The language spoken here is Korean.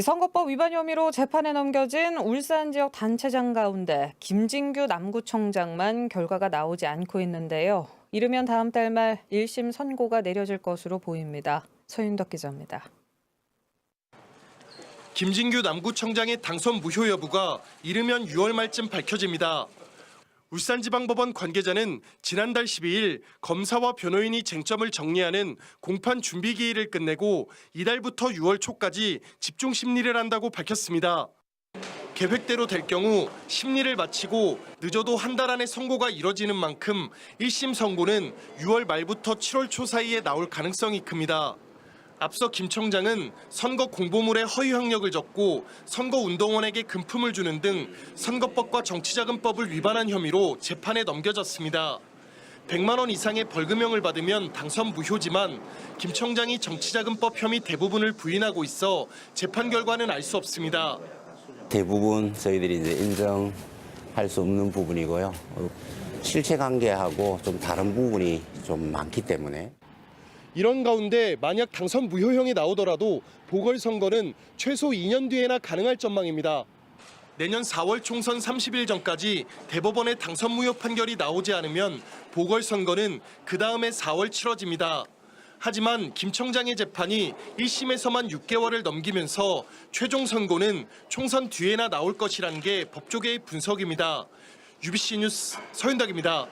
이 선거법 위반 혐의로 재판에 넘겨진 울산 지역 단체장 가운데 김진규 남구청장만 결과가 나오지 않고 있는데요. 이르면 다음 달 말 1심 선고가 내려질 것으로 보입니다. 서윤덕 기자입니다. 김진규 남구청장의 당선 무효 여부가 이르면 6월 말쯤 밝혀집니다. 울산지방법원 관계자는 지난달 12일 검사와 변호인이 쟁점을 정리하는 공판 준비 기일을 끝내고 이달부터 6월 초까지 집중 심리를 한다고 밝혔습니다. 계획대로 될 경우 심리를 마치고 늦어도 한 달 안에 선고가 이뤄지는 만큼 1심 선고는 6월 말부터 7월 초 사이에 나올 가능성이 큽니다. 앞서 김 청장은 선거 공보물에 허위 학력을 적고 선거운동원에게 금품을 주는 등 선거법과 정치자금법을 위반한 혐의로 재판에 넘겨졌습니다. 100만 원 이상의 벌금형을 받으면 당선 무효지만 김 청장이 정치자금법 혐의 대부분을 부인하고 있어 재판 결과는 알 수 없습니다. 대부분 저희들이 이제 인정할 수 없는 부분이고요. 어, 실체 관계하고 좀 다른 부분이 좀 많기 때문에 이런 가운데 만약 당선 무효형이 나오더라도 보궐선거는 최소 2년 뒤에나 가능할 전망입니다. 내년 4월 총선 30일 전까지 대법원의 당선 무효 판결이 나오지 않으면 보궐선거는 그 다음에 4월 치러집니다. 하지만 김 청장의 재판이 1심에서만 6개월을 넘기면서 최종 선고는 총선 뒤에나 나올 것이라는 게 법조계의 분석입니다. UBC 뉴스 서윤덕입니다.